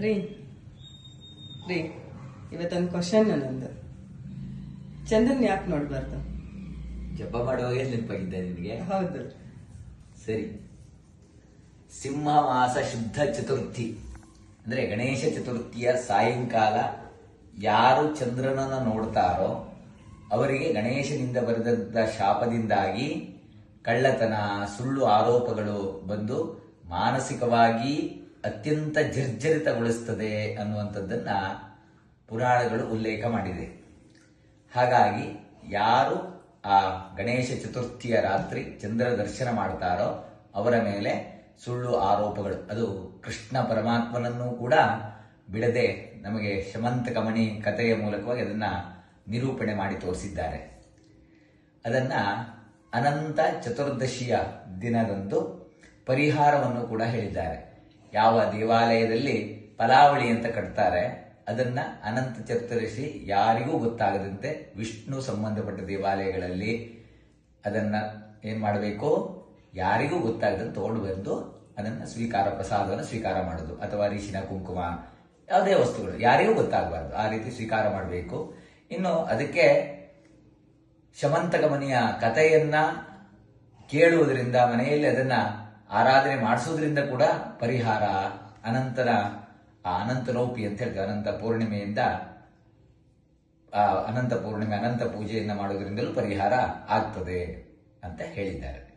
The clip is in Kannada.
ರೀ. ರೀ. ಇವತ್ತೊಂದು ಕ್ವಶನ್ ನನ್ನೊಂದು ಚಂದ್ರನ್ ಯಾಕೆ ನೋಡ್ಬಾರ್ದು? ಜಪ ಮಾಡುವಾಗ ನೆನಪಾಗಿದ್ದೆ ನಿನಗೆ? ಹೌದು. ಸರಿ. ಸಿಂಹ ಮಾಸ ಶುದ್ಧ ಚತುರ್ಥಿ. ಅಂದ್ರೆ ಗಣೇಶ ಚತುರ್ಥಿಯ ಸಾಯಂಕಾಲ ಯಾರು ಚಂದ್ರನನ್ನ ನೋಡ್ತಾರೋ ಅವರಿಗೆ ಗಣೇಶನಿಂದ ಬರೆದಂತ ಶಾಪದಿಂದಾಗಿ ಕಳ್ಳತನ ಸುಳ್ಳು ಆರೋಪಗಳು ಬಂದು ಮಾನಸಿಕವಾಗಿ ಅತ್ಯಂತ ಜರ್ಜರಿತಗೊಳಿಸ್ತದೆ ಅನ್ನುವಂಥದ್ದನ್ನ ಪುರಾಣಗಳು ಉಲ್ಲೇಖ ಮಾಡಿದೆ. ಹಾಗಾಗಿ ಯಾರು ಆ ಗಣೇಶ ಚತುರ್ಥಿಯ ರಾತ್ರಿ ಚಂದ್ರ ದರ್ಶನ ಮಾಡ್ತಾರೋ ಅವರ ಮೇಲೆ ಸುಳ್ಳು ಆರೋಪಗಳು. ಅದು ಕೃಷ್ಣ ಪರಮಾತ್ಮನನ್ನು ಕೂಡ ಬಿಡದೆ ನಮಗೆ ಶಮಂತ ಕಮಣಿ ಕಥೆಯ ಮೂಲಕವಾಗಿ ಅದನ್ನ ನಿರೂಪಣೆ ಮಾಡಿ ತೋರಿಸಿದ್ದಾರೆ. ಅದನ್ನ ಅನಂತ ಚತುರ್ದಶಿಯ ದಿನದಂದು ಪರಿಹಾರವನ್ನು ಕೂಡ ಹೇಳಿದ್ದಾರೆ. ಯಾವ ದೇವಾಲಯದಲ್ಲಿ ಪಲಾವಳಿ ಅಂತ ಕಟ್ತಾರೆ, ಅದನ್ನ ಅನಂತ ಚತುರ್ದಶಿ ಯಾರಿಗೂ ಗೊತ್ತಾಗದಂತೆ ವಿಷ್ಣು ಸಂಬಂಧಪಟ್ಟ ದೇವಾಲಯಗಳಲ್ಲಿ ಅದನ್ನ ಏನ್ ಮಾಡಬೇಕು? ಯಾರಿಗೂ ಗೊತ್ತಾಗದಂತೆ ತಗೊಂಡು ಬಂದು ಅದನ್ನ ಸ್ವೀಕಾರ, ಪ್ರಸಾದವನ್ನು ಸ್ವೀಕಾರ ಮಾಡೋದು. ಅಥವಾ ಅರಿಶಿನ, ಕುಂಕುಮ, ಯಾವುದೇ ವಸ್ತುಗಳು. ಯಾರಿಗೂ ಗೊತ್ತಾಗಬಾರ್ದು. ಆ ರೀತಿ ಸ್ವೀಕಾರ ಮಾಡಬೇಕು. ಇನ್ನು ಅದಕ್ಕೆ ಶಮಂತಕಮನಿಯ ಕಥೆಯನ್ನ ಕೇಳುವುದರಿಂದ ಮನೆಯಲ್ಲಿ ಅದನ್ನ ಆರಾಧನೆ ಮಾಡಿಸೋದ್ರಿಂದ ಕೂಡ ಪರಿಹಾರ, ಅನಂತರ, ಆ ಅನಂತನೋಪಿ ಅಂತ ಹೇಳ್ತಾರೆ ಅನಂತ ಪೂರ್ಣಿಮೆಯಿಂದ ಅನಂತ ಪೂರ್ಣಿಮೆ, ಅನಂತ ಪೂಜೆಯನ್ನು ಮಾಡೋದ್ರಿಂದಲೂ ಪರಿಹಾರ ಆಗ್ತದೆ ಅಂತ ಹೇಳಿದ್ದಾರೆ.